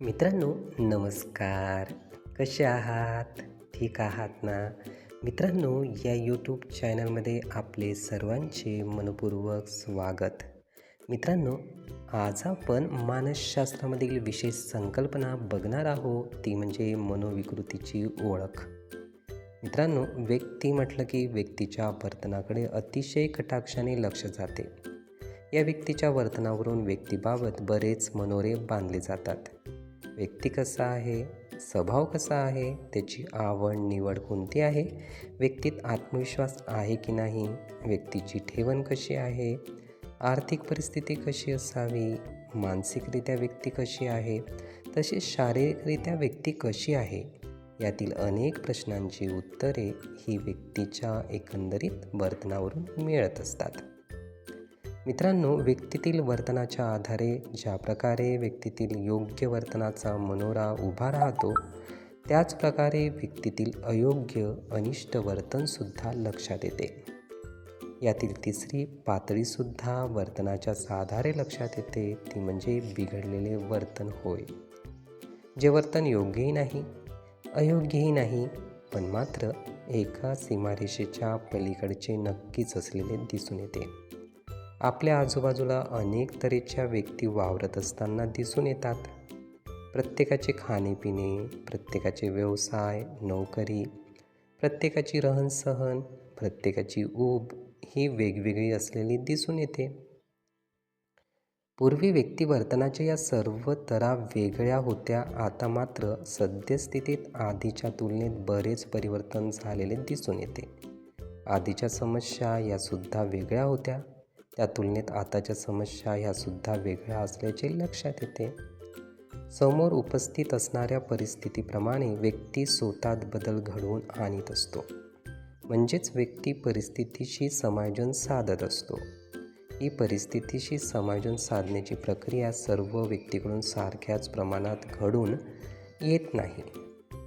मित्रांनो नमस्कार. कसे आहात? ठीक आहात ना? मित्रांनो या यूट्यूब चॅनलमध्ये आपले सर्वांचे मनपूर्वक स्वागत. मित्रांनो आज आपण मानसशास्त्रामधील विशेष संकल्पना बघणार आहोत. ती म्हणजे मनोविकृतीची ओळख. मित्रांनो व्यक्ती म्हटलं की व्यक्तीच्या वर्तनाकडे अतिशय कटाक्षाने लक्ष जाते. या व्यक्तीच्या वर्तनावरून व्यक्तीबाबत बरेच मनोरे बांधले जातात. व्यक्ती कसा आहे? स्वभाव कसा आहे? त्याची आवड निवड कोणती आहे? व्यक्तीत आत्मविश्वास आहे की नाही? व्यक्तीची ठेवण कशी आहे? आर्थिक परिस्थिती कशी असावी? मानसिकरित्या व्यक्ती कशी आहे? तसेच शारीरिकरित्या व्यक्ती कशी आहे? यातील अनेक प्रश्नांची उत्तरे ही व्यक्तीच्या एकंदरीत वर्तनावरून मिळत असतात. मित्रांनो व्यक्तीतील वर्तनाच्या आधारे ज्या प्रकारे व्यक्तीतील योग्य वर्तनाचा मनोरा उभा राहतो त्याच प्रकारे व्यक्तीतील अयोग्य अनिष्ट वर्तनसुद्धा लक्षात येते. यातील तिसरी पातळीसुद्धा वर्तनाच्याच आधारे लक्षात येते ती म्हणजे बिघडलेले वर्तन होय. जे वर्तन योग्यही नाही अयोग्यही नाही पण मात्र एका सीमारेषेच्या पलीकडचे नक्कीच असलेले दिसून येते. आपल्या आजूबाजूला अनेक तऱ्हेच्या व्यक्ती वावरत असताना दिसून येतात. प्रत्येकाचे खाणेपिणे प्रत्येकाचे व्यवसाय नोकरी प्रत्येकाची रहनसहन प्रत्येकाची ऊब ही वेगवेगळी असलेली दिसून येते. पूर्वी व्यक्तिवर्तनाच्या या सर्व तरा वेगळ्या होत्या आता मात्र सद्यस्थितीत आधीच्या तुलनेत बरेच परिवर्तन झालेले दिसून येते. आधीच्या समस्या यासुद्धा वेगळ्या होत्या. त्या तुलनेत आताच्या समस्या ह्यासुद्धा वेगळ्या असल्याचे लक्षात येते. समोर उपस्थित असणाऱ्या परिस्थितीप्रमाणे व्यक्ती स्वतःत बदल घडवून आणत असतो. म्हणजेच व्यक्ती परिस्थितीशी समायोजन साधत असतो. ही परिस्थितीशी समायोजन साधण्याची प्रक्रिया सर्व व्यक्तीकडून सारख्याच प्रमाणात घडून येत नाही.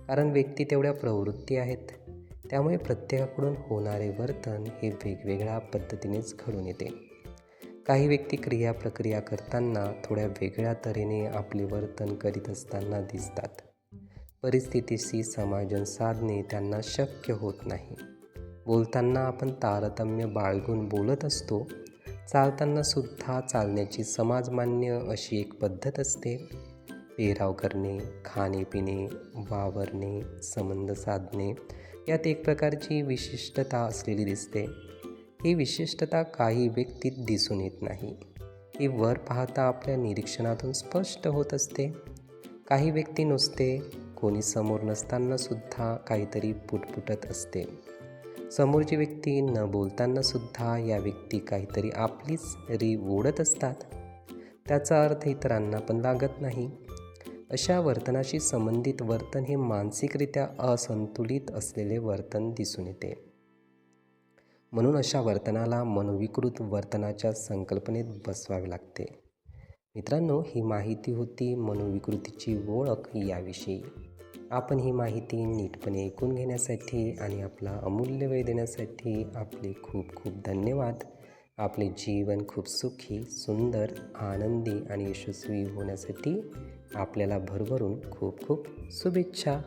कारण व्यक्ती तेवढ्या प्रवृत्ती आहेत. त्यामुळे प्रत्येकाकडून होणारे वर्तन हे वेगवेगळ्या पद्धतीनेच घडून येते. काही व्यक्ती क्रिया प्रक्रिया करताना थोड्या वेगळ्या तऱ्हेने आपले वर्तन करीत असताना दिसतात. परिस्थितीशी समाजन साधणे त्यांना शक्य होत नाही. बोलताना आपण तारतम्य बाळगून बोलत असतो. चालताना सुद्धा चालण्याची समाजमान्य अशी एक पद्धत असते. पेहराव करणे खाणेपिणे वावरणे संबंध साधणे यात एक प्रकारची विशिष्टता असलेली दिसते. ही विशिष्टता काही व्यक्तीत दिसून येत नाही. ही वर पाहता आपल्या निरीक्षणातून स्पष्ट होत असते. काही व्यक्ती नुसते कोणी समोर नसताना सुद्धा काहीतरी पुटपुटत असते. समोरची व्यक्ती न बोलताना सुद्धा या व्यक्ती काहीतरी आपलीच री ओढत असतात. त्याचा अर्थ इतरांना पण लागत नाही. अशा वर्तनाशी संबंधित वर्तन हे मानसिकरित्या असंतुलित असलेले वर्तन दिसून येते. म्हणून अशा वर्तनाला मनोविकृत वर्तनाच्या संकल्पनेत बसवावे लागते. मित्रांनो ही माहिती होती मनोविकृतीची ओळख याविषयी. आपण ही माहिती नीटपणे ऐकून घेण्यासाठी आणि आपला अमूल्य वेळ देण्यासाठी आपले खूप खूप धन्यवाद. आपले जीवन खूप सुखी सुंदर आनंदी आणि यशस्वी होण्यासाठी आपल्याला भरभरून खूप खूप शुभेच्छा.